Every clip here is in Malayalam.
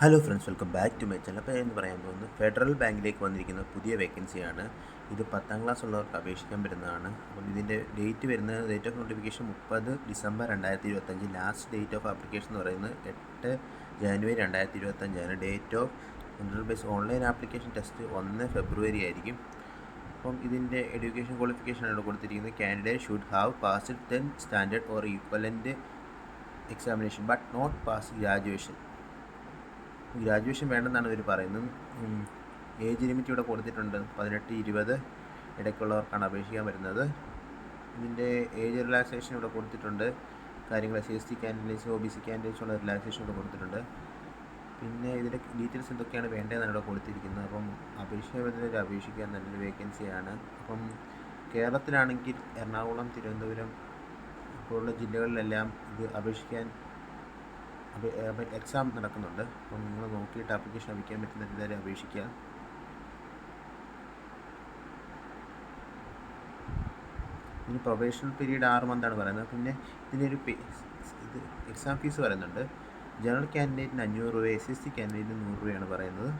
Hello friends welcome back to my channel അപ്പോൾ പറയാൻ പോകുന്നത് ഫെഡറൽ ബാങ്കിലേക്ക് വന്നിരിക്കുന്ന പുതിയ വേക്കൻസിയാണ് ഇത് പത്താം ക്ലാസ് ഉള്ളവർക്ക് അപേക്ഷിക്കാൻ പറ്റുന്നതാണ്. അപ്പം ഇതിന്റെ ഡേറ്റ് വരുന്നത് ഡേറ്റ് ഓഫ് നോട്ടിഫിക്കേഷൻ മുപ്പത് ഡിസംബർ രണ്ടായിരത്തി ഇരുപത്തഞ്ച് ലാസ്റ്റ് ഡേറ്റ് ഓഫ് ആപ്ലിക്കേഷൻ എന്ന് പറയുന്നത് എട്ട് ജാനുവരി രണ്ടായിരത്തി ഇരുപത്തഞ്ചാണ് date of central base online application test ഒന്ന് ഫെബ്രുവരി ആയിരിക്കും. അപ്പം ഇതിന്റെ എഡ്യൂക്കേഷൻ ക്വാളിഫിക്കേഷൻ ആണ് കൊടുത്തിരിക്കുന്നത്. Candidate should have passed ten standard or equivalent examination but not pass graduation graduation വേണ്ടെന്നാണ് ഇവർ പറയുന്നത്. ഏജ് ലിമിറ്റ് ഇവിടെ കൊടുത്തിട്ടുണ്ട്. പതിനെട്ട് ഇരുപത് ഇടയ്ക്കുള്ളവർക്കാണ് അപേക്ഷിക്കാൻ വരുന്നത്. ഇതിന്റെ ഏജ് റിലാക്സേഷൻ ഇവിടെ കൊടുത്തിട്ടുണ്ട്. കാര്യങ്ങൾ S S T candidates O B C candidates ഉള്ള റിലാക്സേഷൻ ഇവിടെ കൊടുത്തിട്ടുണ്ട്. പിന്നെ ഇതിന്റെ ഡീറ്റെയിൽസ് എന്തൊക്കെയാണ് വേണ്ടതെന്നാണ് ഇവിടെ കൊടുത്തിരിക്കുന്നത്. അപ്പം അപേക്ഷ വരുന്നവർ അപേക്ഷിക്കാൻ നല്ലൊരു വേക്കൻസിയാണ് അപ്പം കേരളത്തിലാണെങ്കിൽ എറണാകുളം തിരുവനന്തപുരം പോലുള്ള ജില്ലകളിലെല്ലാം ഇത് അപേക്ഷിക്കാൻ എക്സാം നടക്കുന്നുണ്ട്. അപ്പം നിങ്ങൾ നോക്കിയിട്ട് ആപ്ലിക്കേഷൻ അയക്കാൻ പറ്റുന്ന എന്തായാലും അപേക്ഷിക്കുക. ഇനി പ്രൊബേഷണൽ പീരീഡ് ആറ് മന്താണ് പറയുന്നത്. പിന്നെ ഇതിനൊരു ഇത് എക്സാം ഫീസ് പറയുന്നുണ്ട്. ജനറൽ കാൻഡിഡേറ്റിന് അഞ്ഞൂറ് രൂപ എസ് എസ് സി കാൻഡിഡേറ്റിന് നൂറ് രൂപയാണ് പറയുന്നത്.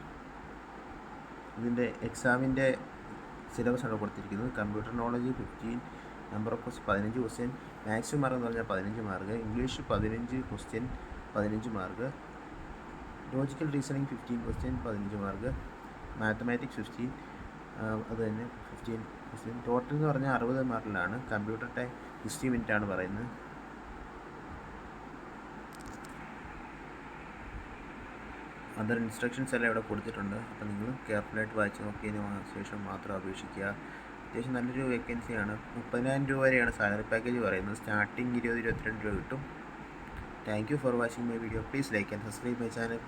ഇതിന്റെ എക്സാമിന്റെ സിലബസ് ആണ് കൊടുത്തിരിക്കുന്നത്. Computer knowledge fifteen number of question പതിനഞ്ച് ക്വസ്റ്റ്യൻ മാത്സ് മാർക്ക് എന്ന് പറഞ്ഞാൽ പതിനഞ്ച് മാർക്ക് ഇംഗ്ലീഷ് പതിനഞ്ച് ക്വസ്റ്റ്യൻ പതിനഞ്ച് mark. Logical reasoning fifteen question പതിനഞ്ച് മാർക്ക്. മാത്തമാറ്റിക്സ് ഫിഫ്റ്റീൻ അത് തന്നെ ഫിഫ്റ്റീൻ ക്വസ്റ്റ്യൻ ടോട്ടൽ എന്ന് പറഞ്ഞാൽ അറുപത് മാർക്കിലാണ്. കമ്പ്യൂട്ടർ ടൈം സിക്സ്റ്റി മിനിറ്റ് ആണ് പറയുന്നത്. അതർ ഇൻസ്ട്രക്ഷൻസ് എല്ലാം ഇവിടെ കൊടുത്തിട്ടുണ്ട്. അപ്പോൾ നിങ്ങൾ കെയർഫുള്ളായിട്ട് വായിച്ച് നോക്കിയതിന് ശേഷം മാത്രം അപേക്ഷിക്കുക. അത്യാവശ്യം നല്ലൊരു വേക്കൻസിയാണ് മുപ്പതിനായിരം രൂപ വരെയാണ് സാലറി പാക്കേജ് പറയുന്നത്. സ്റ്റാർട്ടിങ് ഇരുപത് ഇരുപത്തിരണ്ട് രൂപ കിട്ടും. Thank you for watching my video. Please like and subscribe my channel.